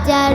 হাজার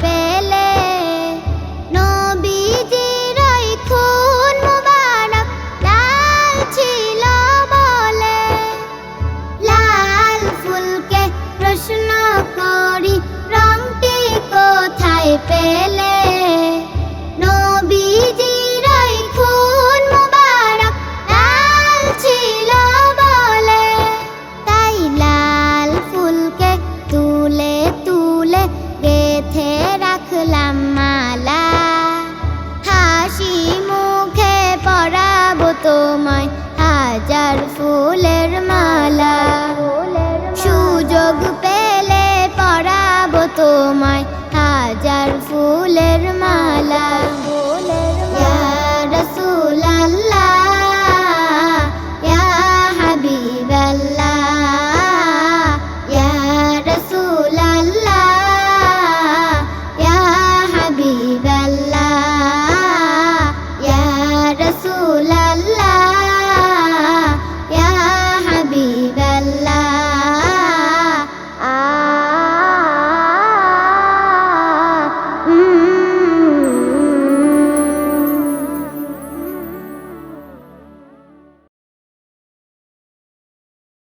পেলে লাল ছিল বলে। লাল ফুলকে প্রশ্ন কোথায় পেলে? গেথে রাখলাম মালা। হাসি মুখে পরাবো তোমায়, হাজার ফুলের মালা। সুযোগ পেলে পরাবো তোমায়, হাজার মালা